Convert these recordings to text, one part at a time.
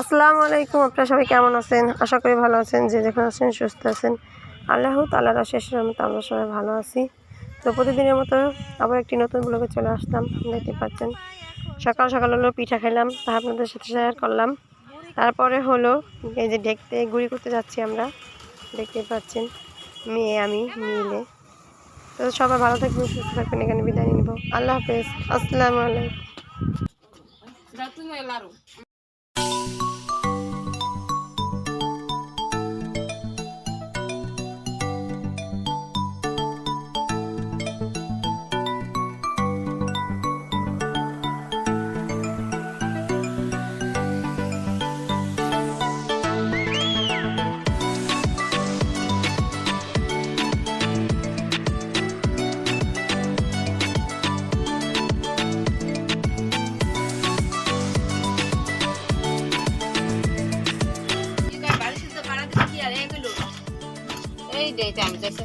আসসালামু আলাইকুম, আপনারা সবাই কেমন আছেন? আশা করি ভালো আছেন, যে যেখানে আছেন সুস্থ আছেন। আল্লাহ তাল্লাহ শেষ রহমত আমরা সবাই ভালো আছি। তো প্রতিদিনের মতো আবার একটি নতুন ব্লগে চলে আসলাম, দেখতে পাচ্ছেন। সকাল সকাল হলো পিঠা খেলাম তা আপনাদের সাথে শেয়ার করলাম। তারপরে হলো এই যে দেখতে, গুড়ি করতে যাচ্ছি আমরা, দেখতে পাচ্ছেন, মেয়ে আমি, মিলে। তো সবাই ভালো থাকবেন, সুস্থ থাকবেন, এখানে বিদায় নেব। আল্লাহ হাফেজ, আসসালামু আলাইকুম। আমি ডেটে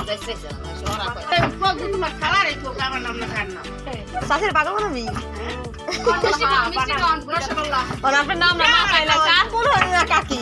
যাইতেছিলাম শহরা করে চাষের পাগল বানাবি আর আপনার নাম না হয়? না কাকি।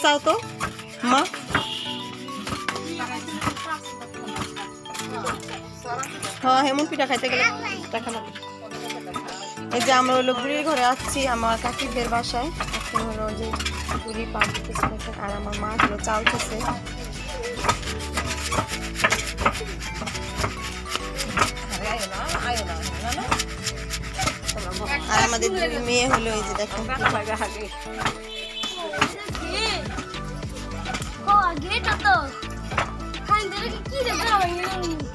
ইচ্ছাও তো? মা হ্যাঁ হেমন পিঠা খাইতে গেলে এই যে আমরা হলো বুড়ির ঘরে আসছি আমার কাকিদের বাসায়। এখন হলো যে বুড়ি দিতেছে আর আমার মা হলো চাল খেছে আর আমাদের মেয়ে হলো এই যে দেখেন।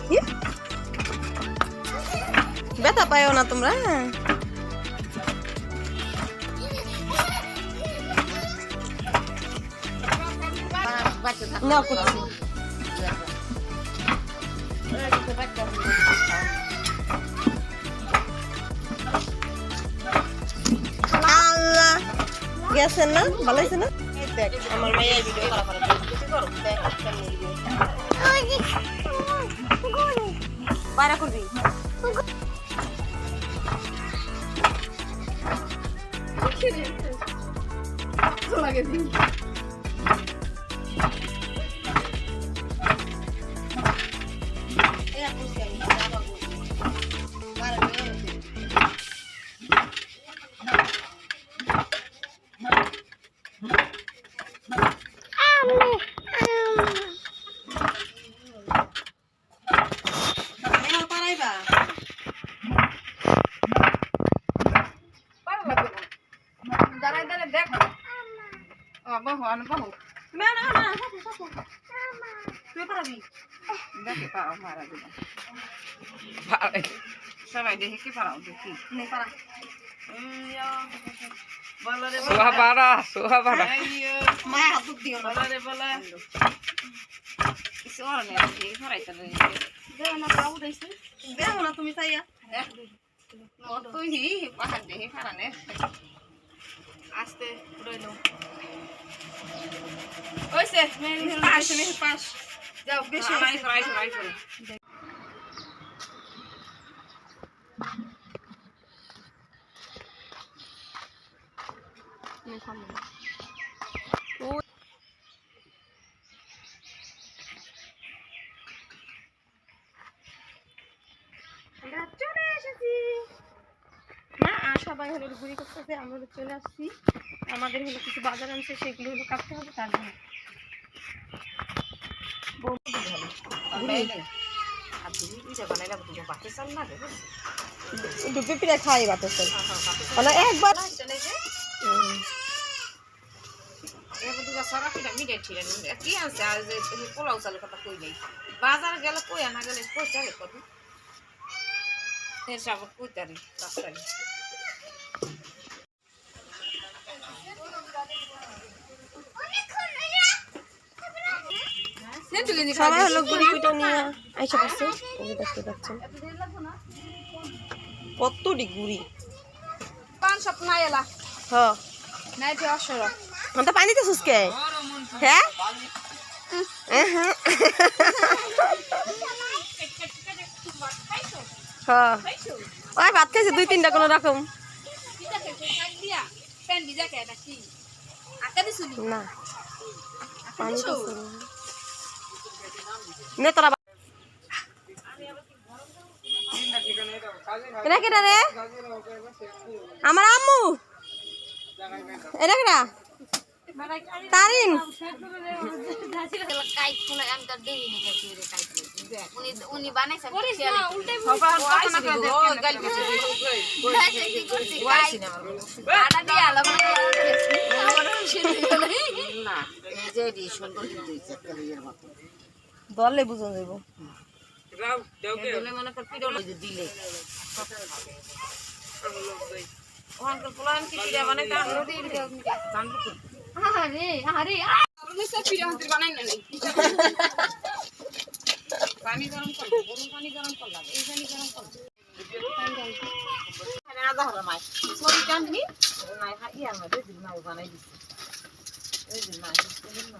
কি? ব্যথা পাইও না তোমরা না করছি আল্লাহ গেছেন না ভালো হয়েছে না এই দেখ আমার মেয়ে ভিডিও করা বাইরে করবি বহু আন বহু না না না সাথে সাথে তুই পারাবি? দেখে পাও মারা দিল সবাই দেখে কি পারাও দেখি। নে পারা। সোহা পারা সোহা পারা। মায়ের হাত দুধ দিও না। বলে বলে। কিছু আর নেই পারাইতে নেই দেও না পাউ দিছে দেও না তুমি চাইয়া তুই পাহাড় দেখে পারানে আস্তে রইল ওইসে পাশ। পাশ। যাও বেশি আইস আইস আইস আমরা চলে এসেছি না আর সবাই হলো ঘুরি করতেছে আমরা হলো চলে আসছি। আমাদের হলো কিছু বাজার আনছে সেগুলো হলো কাটতে হবে তার জন্য। ডুবে পিঠা খাই বাতাসে মানে একবার পোলাও চালের কথা কই নাই। বাজার গেলে কই আনা গেলে? কই চালে কত এর সব কই তারি? রাস্তায়। সবাই হলো গুড়ি পিঠা নিয়ে আইসা দেখতে পাচ্ছেন। কতটি গুড়ি পান সপ নাই এলা। হ নাই যে অসর তো পানি তো সুস্কে হ্যাঁ? হ্যাঁ হ্যাঁ। ওই ভাত খাইছে দুই তিনটা কোনো রকম। না। পানি তো নে তোরা বা- এটা কেটা আমার আম্মু। এটা কেটা তারিন। বানাইছেন দলে বুঝন যাইব মনে পানি গরম কর গরম পানি গরম কর এই পানি গরম কর। আদা হলো মাই সরি কান্দি নাই ইয়া মধ্যে দিল না বানাই দিছি। এই দিল না দিল না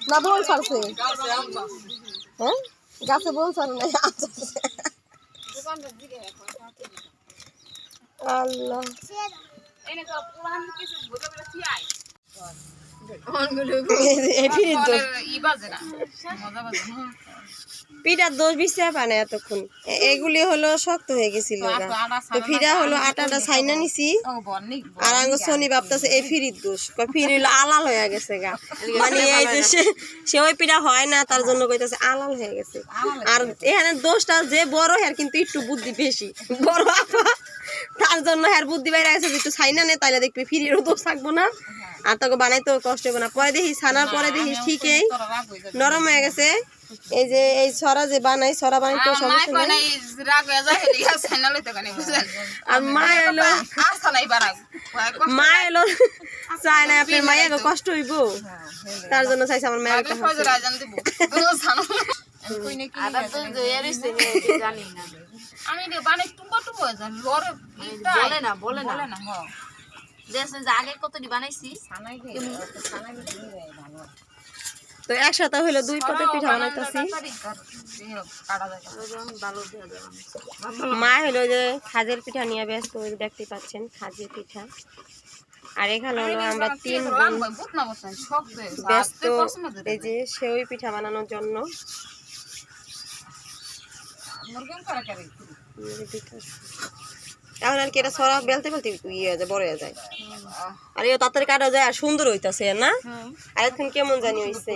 না বল সারছে হ্যাঁ? গাছে বল সার নাই আল্লাহ। এই পিঠার দোষ বিষয় পায় না এতক্ষণ। এগুলি হলো শক্ত হয়ে গেছিল তো ফিরা হলো আটাটা ছাইনা নিছি। আর আঙ্গ শনি ভাবতেছে এই ফিরির দোষ। ফির আলাল হয়ে গেছে গা। মানে এই যে সে ওই পিঠা হয় না তার জন্য কইতাছে আলাল হয়ে গেছে। আর এখানে দোষটা যে বড় হ্যার কিন্তু একটু বুদ্ধি বেশি। বড় আপা তার জন্য হ্যার বুদ্ধি বাইরে গেছে একটু ছাইনা নে তাইলে দেখবি ফিরিরও দোষ থাকব না। আর তোকে বানাইতেও কষ্ট হবে না। পরে দেখি ছানার পরে দেখি ঠিকই হয়ে নরম হয়ে গেছে। এই যে এই ছড়া যে বানাই ছড়া বানাইতে সমস্যা নাই। হয়ে আর মা এলো মা এলো চায় না আপনার মায়ের কষ্ট হইব। তার জন্য চাইছে আমার মায়ের আমি বানাই টুম্বা টুম্বা জানি বলে না বলে না। বলে না হ দেখছেন যে আগে কতটি বানাইছি? তো একসাথে হইল দুই পথে পিঠা বানাইতেছি মা হলো যে খাজের পিঠা নিয়ে ব্যস্ত দেখতে পাচ্ছেন খাজের পিঠা। আর এখানে হলো আমরা তিন ব্যস্ত এই যে সেওই পিঠা বানানোর জন্য। পিঠা। এখন আর কি এটা সরা বেলতে বেলতে ইয়ে যায় বড় হয়ে যায়। আর এও তাড়াতাড়ি কাটা যায় আর সুন্দর হইতাছে না? আর এখন কেমন জানি হইছে?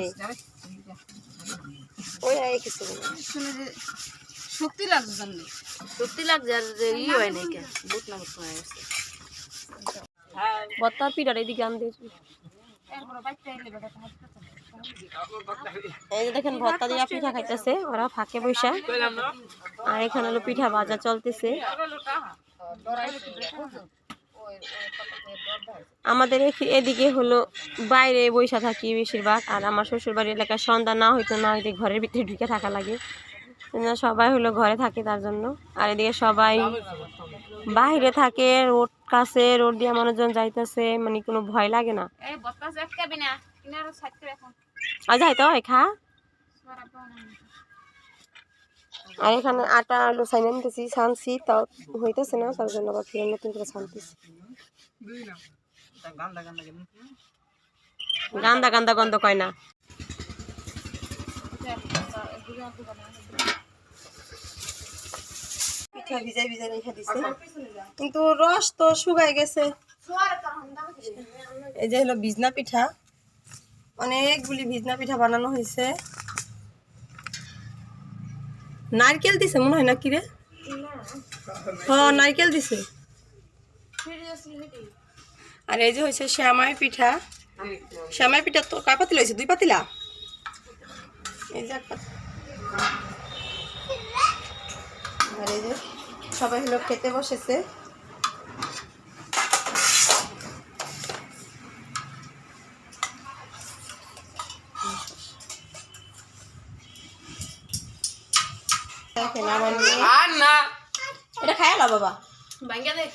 ওই আগে কিছু না। শক্তি লাগছে জানলি শক্তি লাগছে আর যে ই হয় নাই কে বুট না বুট হয়ে গেছে বত্তার পিঠার এদিকে আন দিয়েছি এরপরে বাইতে এলে বেটা তোমার এই যে দেখেন ভর্তা দিয়া পিঠা খাইতেছে ওরা ফাঁকে বৈশা আর এখানে হলো পিঠা ভাজা চলতেছে। আমাদের এখি- এদিকে হলো বাইরে বৈশা থাকি বেশিরভাগ আর আমার শ্বশুর বাড়ির এলাকায় সন্ধ্যা না হইতো না হইতে ঘরের ভিতরে ঢুকে থাকা লাগে। সবাই হলো ঘরে থাকে তার জন্য। আর এদিকে সবাই বাইরে থাকে রোড কাছে রোড দিয়ে মানুষজন যাইতেছে মানে কোনো ভয় লাগে না। আর যাইতে হয় খা। আর এখানে আটা আলু সাইনে নিতেছি ছানছি তাও হইতেছে না তার জন্য আবার ফিরে নতুন করে ছানতেছি। গান্দা গান্দা গন্ধ কয় না। পিঠা ভিজাই ভিজাই রেখে দিছে। কিন্তু রস তো শুকাই গেছে। এই যে হলো ভিজনা পিঠা। অনেকগুলি ভিজনা পিঠা বানানো হয়েছে। নারকেল দিছে মনে হয় না কি রে? হ্যাঁ নারকেল দিছে। আর এই যে হয়েছে শ্যামাই পিঠা। শ্যামাই পিঠা তো কয় পাতিলা হয়েছে দুই পাতিলা? এই যে। আর এই যে সবাই হলো খেতে বসেছে। আর না এটা খায়ালা বাবা।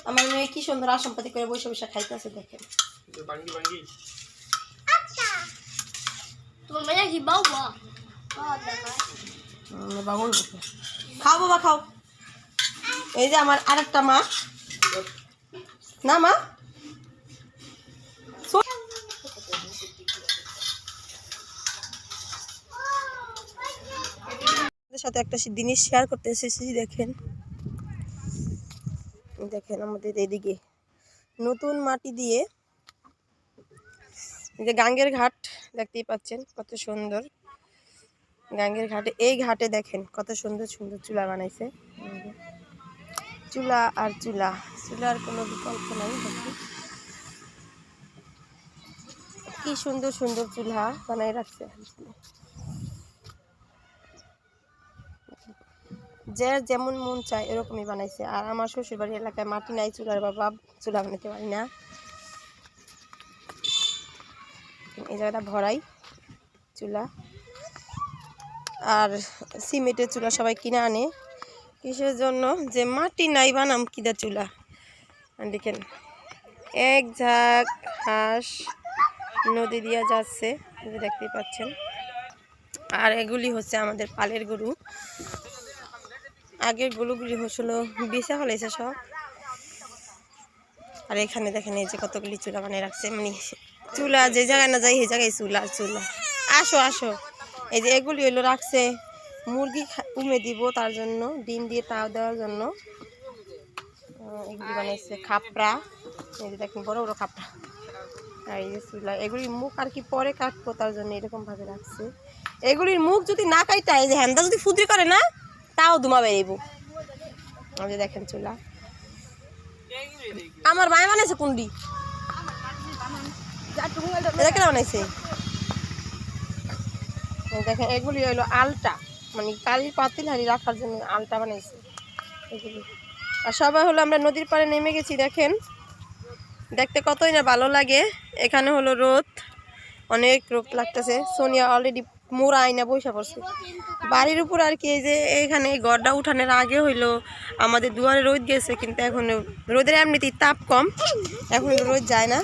আমার মেয়ে কি সুন্দর আসম্পাতি করে বসে বসে খাইতেছে দেখেন। তোমার ভাইয়া কি বাউ বা উম, বাবুর বসে। খাও বাবা খাও। এই যে আমার আরেকটা মা। না মা? সাথে একটা জিনিস শেয়ার করতে এসেছি দেখেন। দেখেন আমাদের এদিকে। নতুন মাটি দিয়ে যে গাঙ্গের ঘাট দেখতেই পাচ্ছেন, কত সুন্দর। গাঙ্গের ঘাটে, এই ঘাটে দেখেন কত সুন্দর সুন্দর চুলা বানাইছে। চুলা আর চুলা, চুলার কোনো বিকল্প নাই দেখেন কি সুন্দর সুন্দর চুলা বানাই রাখছে। যে যেমন মন চায় এরকমই বানাইছে। আর আমার শ্বশুর বাড়ির এলাকায় মাটি নাই, চুলার বাবা চুলা বানাতে পারি না। এই জায়গাটা ভরাই, চুলা। আর সিমেন্টের চুলা সবাই কিনে আনে। কিসের জন্য? যে মাটি নাই বানাম কিদা চুলা? দেখেন, এক ঝাঁক হাঁস নদী দিয়া যাচ্ছে দেখতেই পাচ্ছেন। আর এগুলি হচ্ছে আমাদের পালের গরু। আগের গরুগুলি হচ্ছিল বেচা ফেলাইছে সব। আর এখানে দেখেন এই যে কতগুলি চুলা বানিয়ে রাখছে মানে চুলা যে জায়গায় না যাই সেই জায়গায় চুলা চুলা। আসো আসো। এই যে এগুলি হলো রাখছে, মুরগি উমে দিব তার জন্য, ডিম দিয়ে তাও দেওয়ার জন্য। এগুলি বানাইছে খাপড়া এই যে দেখেন বড় বড় খাপড়া আর এই যে চুলা, এগুলির মুখ আর কি পরে কাটবো তার জন্য এরকম ভাবে রাখছে। এগুলির মুখ যদি না কাইটা এই যে হ্যান্ডা যদি ফুদ্রি করে না তাও দুমা এই যে দেখেন চুলা। আমার মায় বানাইছে কুন্ডি। বানাইছে? দেখেন, এগুলি হইল আলটা। মানে কালি পাতিল হাড়ি রাখার জন্য আলটা বানাইছে। এগুলি। আর সবাই হলো আমরা নদীর পাড়ে নেমে গেছি, দেখেন। দেখতে কতই না ভালো লাগে। এখানে হলো রোদ। অনেক রোদ লাগতেছে। সোনিয়া অলরেডি মোড়া আইনা বসে পড়ছে। বাড়ির উপর আর কি, এই যে এখানে এই গড়টা উঠানোর আগে হইল আমাদের দুয়ারে রোদ গেছে, কিন্তু এখন রোদের এমনিতেই তাপ কম। এখন রোদ যায় না।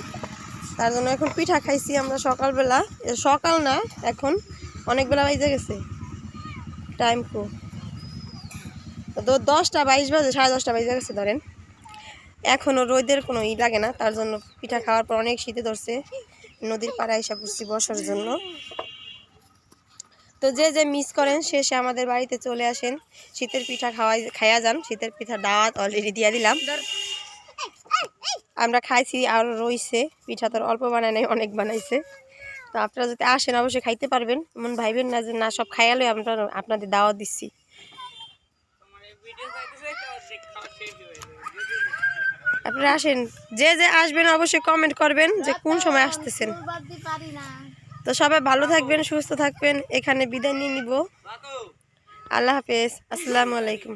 তার জন্য এখন পিঠা খাইছি আমরা সকালবেলা। সকাল না, এখন অনেক বেলা বাইজে গেছে। টাইম কো। তো দশটা, বাইশ বাজে, সাড়ে দশটা বাইজে গেছে, ধরেন। এখনও রোদের কোনো ই লাগে না, তার জন্য পিঠা খাওয়ার পর অনেক শীতে ধরছে। নদীর পাড়ায় এসে পড়ছি বসার জন্য। তো যে যে মিস করেন, শেষে আমাদের বাড়িতে চলে আসেন। শীতের পিঠা খাওয়াই, খাইয়া যান। শীতের পিঠা দাওয়াত অলরেডি দিয়ে দিলাম। আমরা খাইছি, আর রইছে। পিঠা তো অল্প বানায় নাই, অনেক বানাইছে। তো আপনারা যদি আসেন, অবশ্যই খাইতে পারবেন। এমন ভাইবেন না যে, না, সব খাইয়ালে আমরা আপনাদের দাওয়াত দিচ্ছি। আপনারা আসেন। যে যে আসবেন, অবশ্যই কমেন্ট করবেন যে, কোন সময় আসতেছেন? তো সবাই ভালো থাকবেন সুস্থ থাকবেন। এখানে বিদায় নিয়ে নিব। আল্লাহ হাফেজ। আসসালামু আলাইকুম।